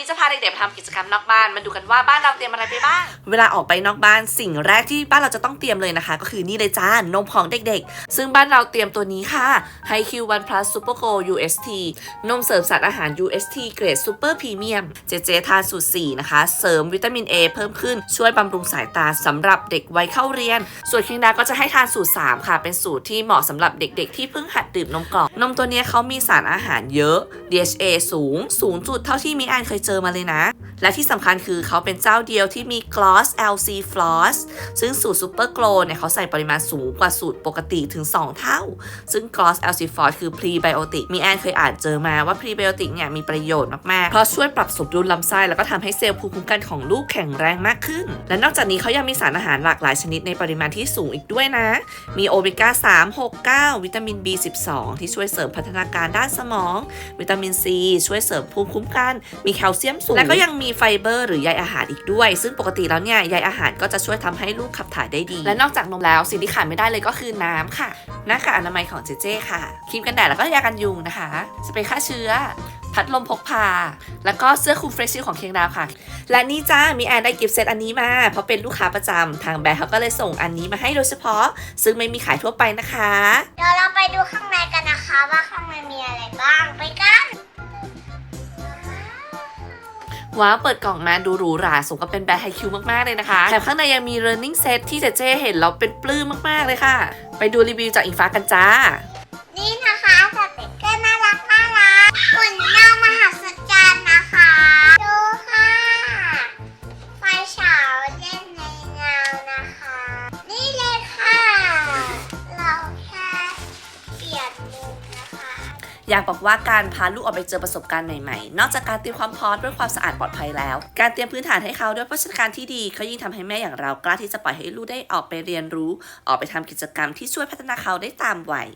นี้จะพาเด็กๆไปทำกิจกรรมนอกบ้าน มาดูกันว่าบ้านเราเตรียมอะไรไปบ้าง เวลาออกไปนอกบ้านสิ่งแรกที่บ้านเราจะต้องเตรียมเลยนะคะ ก็คือนี่เลยจ้านมของเด็กๆ ซึ่งบ้านเราเตรียมตัวนี้ค่ะ h i q 1 plus super go UST นมเสริมสารอาหาร UST เกรด super premium เจเจทานสูตร4นะคะ เสริมวิตามิน A เพิ่มขึ้นช่วยบำรุงสายตาสำหรับเด็กวัยเข้าเรียน ส่วนคิงดาก็จะให้ทานสูตร 3 ค่ะ เป็นสูตรที่เหมาะสำหรับเด็กๆ ที่เพิ่งหัดดื่มนมกล่องนมตัวเนี้ยเขามีสารอาหารเยอะ DHA สูง สูงจุดเท่าที่มิอานเคยเจจอมาเลยนะ และที่สำคัญคือเขาเป็นเจ้าเดียวที่มี Gloss LC Floss ซึ่งสูตร Super Glow เนี่ยเขาใส่ปริมาณสูงกว่าสูตรปกติถึง 2 เท่า ซึ่ง Gloss LC Floss คือ Prebiotic มีแอนเคยอ่านเจอมาว่า Prebiotic เนี่ยมีประโยชน์มาก ๆ เพราะช่วยปรับสมดุลลำไส้แล้วก็ทำให้เซลล์ภูมิคุ้มกันของลูกแข็งแรงมากขึ้น และนอกจากนี้เขายังมีสารอาหารหลากหลายชนิดในปริมาณที่สูงอีกด้วยนะ มีโอเมก้า 3 6 9 วิตามิน B12 ที่ช่วยเสริมพัฒนาการด้านสมอง วิตามิน C ช่วยเสริมภูมิคุ้มกัน มีแคลเซียมสูงและก็ยังมีไฟเบอร์หรือใยอาหารอีกด้วย ซึ่งปกติแล้วเนี่ยใยอาหารก็จะช่วยทำให้ลูกขับถ่ายได้ดี และนอกจากนมแล้วสิ่งที่ขาดไม่ได้เลยก็คือน้ำค่ะหน้ากากอนามัยของเจเจค่ะครีมกันแดดแล้วก็ยากันยุงนะคะสเปรย์ฆ่าเชื้อ พัดลมพกพา แล้วก็เสื้อคลุมเฟรชชิลของเคียงดาวค่ะ และนี่จ้ามีแอนได้กิฟต์เซตอันนี้มา เพราะเป็นลูกค้าประจำทางแบรนด์เขาก็เลยส่งอันนี้มาให้โดยเฉพาะ ซึ่งไม่มีขายทั่วไปนะคะ เดี๋ยวเราไปดูข้างในกันนะคะว่าข้างในมีอะไรบ้างไป ว้าวเปิดกล่องมาดูหรูหราสมกับเป็นแบรนด์ไฮคิวมากๆเลยนะคะแถมข้างในยังมี learning set ที่เจเจเห็นแล้วเป็นปลื้มมากๆเลยค่ะ ไปดูรีวิวจากอิงฟ้ากันจ้า นี่นะคะสติกเกอร์น่ารักน่ารักหุ่นเน่ามหัศจรรย์นะคะ ดูค่ะ ไฟฉาเล่นในเงานะคะ นี่เลยค่ะ เราแค่เปลี่ยนมุมนะ อยากบอกว่าการพาลูกออกไปเจอประสบการณ์ใหม่ๆ นอกจากการเตรียมความพร้อมด้วยความสะอาดปลอดภัยแล้ว การเตรียมพื้นฐานให้เขาด้วยพัฒนาการที่ดีเขายิ่งทำให้แม่อย่างเรากล้าที่จะปล่อยให้ลูกได้ออกไปเรียนรู้ ออกไปทำกิจกรรมที่ช่วยพัฒนาเขาได้ตามวัย